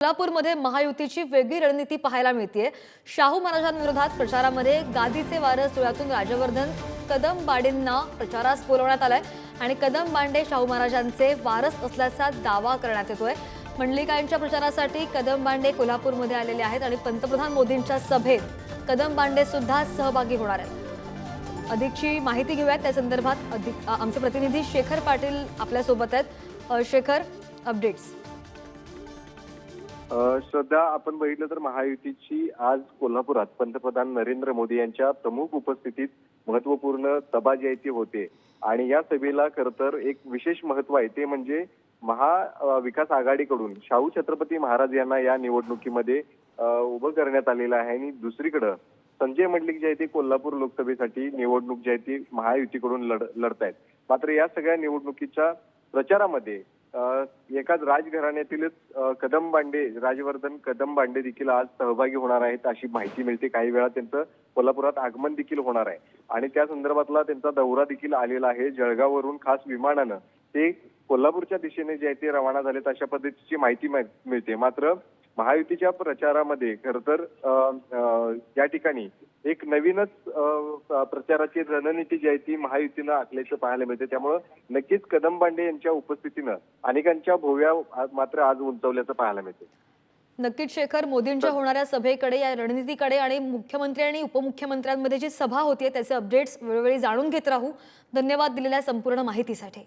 कोल्हापूरमध्ये महायुतीची वेगळी रणनीती पाहायला मिळते शाहू महाराजांविरोधात प्रचारामध्ये गादीचे वारस डोळ्यातून राजवर्धन कदम बाडेंना प्रचारास बोलवण्यात आलाय आणि कदम बांडे शाहू महाराजांचे वारस असल्याचा दावा करण्यात येतोय. मंडलिकांच्या प्रचारासाठी कदम बांडे कोल्हापूरमध्ये आलेले आहेत आणि पंतप्रधान मोदींच्या सभेत कदम बांडे सुद्धा सहभागी होणार आहेत. अधिकची माहिती घेऊयात. त्या संदर्भात अधिक आमचे प्रतिनिधी शेखर पाटील आपल्यासोबत आहेत. शेखर अपडेट्स श्रद्धा आपण बघितलं तर महायुतीची आज कोल्हापुरात पंतप्रधान नरेंद्र मोदी यांच्या प्रमुख उपस्थितीत महत्त्वपूर्ण सभा जी आहे ती होते. आणि या सभेला खर तर एक विशेष महत्त्व आहे ते म्हणजे महा विकास आघाडीकडून शाहू छत्रपती महाराज यांना या निवडणुकीमध्ये उभं करण्यात आलेलं आहे. आणि दुसरीकडं संजय मंडलिक जे आहे ते कोल्हापूर लोकसभेसाठी निवडणूक जी आहे ती महायुतीकडून लढ लढतायत. मात्र या सगळ्या निवडणुकीच्या प्रचारामध्ये एकाच राजघराण्यातीलच कदम बांडे राजवर्धन कदम बांडे देखील आज सहभागी होणार आहेत अशी माहिती मिळते. काही वेळा त्यांचं कोल्हापुरात आगमन देखील होणार आहे. आणि त्या संदर्भातला त्यांचा दौरा देखील आलेला आहे जळगाववरून खास विमानानं. ते कोल्हापूरच्या दिशेने जे आहे ते रवाना झालेत अशा पद्धतीची माहिती मिळते. मात्र महायुतीच्या प्रचारामध्ये खर तर या ठिकाणी एक नवीनच प्रचाराची रणनीती जी आहे ती महायुतीनं आखल्याचं पाहायला मिळते. त्यामुळं नक्कीच कदम बांडे यांच्या उपस्थितीनं अनेकांच्या भोव्या मात्र आज उंचवल्याचं पाहायला मिळते. नक्कीच शेखर मोदींच्या होणाऱ्या सभेकडे या रणनीतीकडे आणि मुख्यमंत्री आणि उपमुख्यमंत्र्यांमध्ये जी सभा होतीये त्याचे अपडेट्स वेळोवेळी जाणून घेत राहू. धन्यवाद दिलेल्या संपूर्ण माहितीसाठी.